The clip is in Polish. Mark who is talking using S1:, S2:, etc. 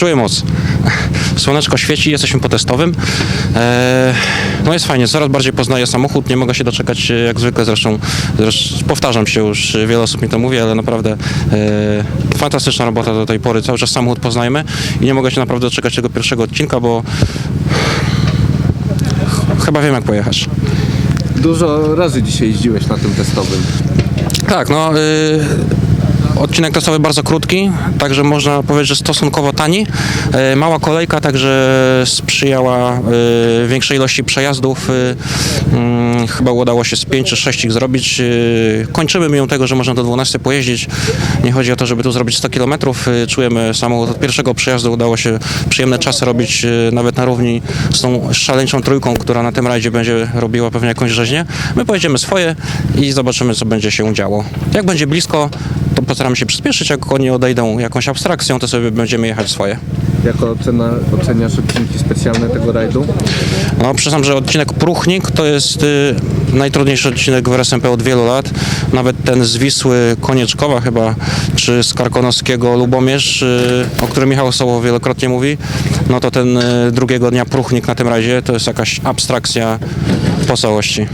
S1: Czuję moc. Słoneczko świeci, jesteśmy po testowym. E, no jest fajnie, coraz bardziej poznaję samochód, nie mogę się doczekać e, jak zwykle zresztą, zresztą powtarzam się już, e, wiele osób mi to mówi, ale naprawdę fantastyczna robota do tej pory, cały czas samochód poznajemy i nie mogę się naprawdę doczekać tego pierwszego odcinka, bo ch- chyba wiem jak pojechać.
S2: Dużo razy dzisiaj jeździłeś na tym testowym.
S1: Tak, no y, odcinek testowy bardzo krótki, także można powiedzieć, że stosunkowo tani. Y, mała kolejka, także sprzyjała y, większej ilości przejazdów. Y, mm, chyba udało się z 5 czy 6 ich zrobić. Kończymy mimo tego, że można do 12 pojeździć. Nie chodzi o to, żeby tu zrobić 100 km. Czujemy samochód od pierwszego przejazdu. Udało się przyjemne czasy robić nawet na równi z tą szaleńczą trójką, która na tym rajdzie będzie robiła pewnie jakąś rzeźnię. My pojedziemy swoje i zobaczymy, co będzie się działo. Jak będzie blisko, postaramy się przyspieszyć. Jak oni odejdą jakąś abstrakcją, to sobie będziemy jechać swoje.
S2: Jako ocena, oceniasz odcinki specjalne tego rajdu?
S1: No, przyznam, że odcinek Pruchnik to jest y, najtrudniejszy odcinek w RSMP od wielu lat. Nawet ten z Wisły Konieczkowa chyba, czy z Karkonoskiego Lubomierz, y, o którym Michał Soło wielokrotnie mówi, no to ten y, drugiego dnia Pruchnik na tym razie to jest jakaś abstrakcja po całości.